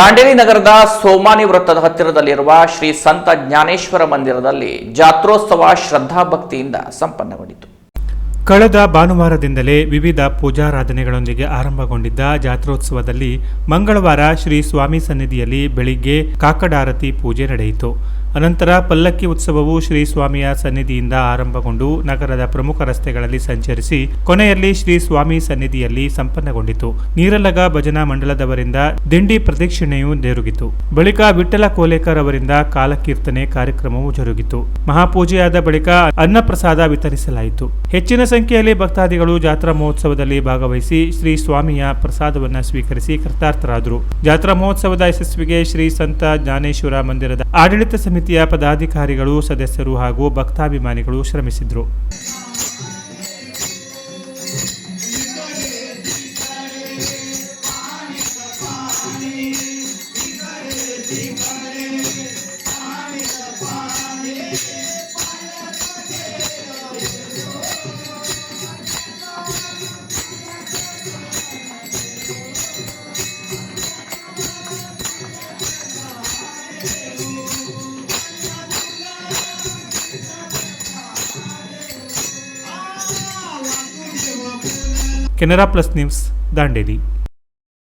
ದಾಂಡೇಲಿ ನಗರದ ಸೋಮಾನಿ ವೃತ್ತದ ಹತ್ತಿರದಲ್ಲಿರುವ ಶ್ರೀ ಸಂತ ಜ್ಞಾನೇಶ್ವರ ಮಂದಿರದಲ್ಲಿ ಜಾತ್ರೋತ್ಸವ ಶ್ರದ್ಧಾಭಕ್ತಿಯಿಂದ ಸಂಪನ್ನಗೊಂಡಿತು. ಕಳೆದ ಭಾನುವಾರದಿಂದಲೇ ವಿವಿಧ ಪೂಜಾರಾಧನೆಗಳೊಂದಿಗೆ ಆರಂಭಗೊಂಡಿದ್ದ ಜಾತ್ರೋತ್ಸವದಲ್ಲಿ ಮಂಗಳವಾರ ಶ್ರೀ ಸ್ವಾಮಿ ಸನ್ನಿಧಿಯಲ್ಲಿ ಬೆಳಿಗ್ಗೆ ಕಾಕಡಾರತಿ ಪೂಜೆ ನಡೆಯಿತು. ಅನಂತರ ಪಲ್ಲಕ್ಕಿ ಉತ್ಸವವು ಶ್ರೀ ಸ್ವಾಮಿಯ ಸನ್ನಿಧಿಯಿಂದ ಆರಂಭಗೊಂಡು ನಗರದ ಪ್ರಮುಖ ರಸ್ತೆಗಳಲ್ಲಿ ಸಂಚರಿಸಿ ಕೊನೆಯಲ್ಲಿ ಶ್ರೀ ಸ್ವಾಮಿ ಸನ್ನಿಧಿಯಲ್ಲಿ ಸಂಪನ್ನಗೊಂಡಿತು. ನೀರಲಗ ಭಜನಾ ಮಂಡಲದವರಿಂದ ದಿಂಡಿ ಪ್ರದಕ್ಷಿಣೆಯು ನೆರುಗಿತು. ಬಳಿಕ ವಿಠಲ ಕೋಲೇಕರ್ ಅವರಿಂದ ಕಾಲಕೀರ್ತನೆ ಕಾರ್ಯಕ್ರಮವು ಜರುಗಿತು. ಮಹಾಪೂಜೆಯಾದ ಬಳಿಕ ಅನ್ನಪ್ರಸಾದ ವಿತರಿಸಲಾಯಿತು. ಹೆಚ್ಚಿನ ಸಂಖ್ಯೆಯಲ್ಲಿ ಭಕ್ತಾದಿಗಳು ಜಾತ್ರಾ ಮಹೋತ್ಸವದಲ್ಲಿ ಭಾಗವಹಿಸಿ ಶ್ರೀ ಸ್ವಾಮಿಯ ಪ್ರಸಾದವನ್ನು ಸ್ವೀಕರಿಸಿ ಕೃತಾರ್ಥರಾದರು ಜಾತ್ರಾ ಮಹೋತ್ಸವದ ಯಶಸ್ವಿಗೆ ಶ್ರೀ ಸಂತ ಜ್ಞಾನೇಶ್ವರ ಮಂದಿರದ ಆಡಳಿತ ಸಮಿತಿಯ ಪದಾಧಿಕಾರಿಗಳು ಸದಸ್ಯರು ಹಾಗೂ ಭಕ್ತಾಭಿಮಾನಿಗಳು ಶ್ರಮಿಸಿದ್ರು. Canara plus news Dandeli.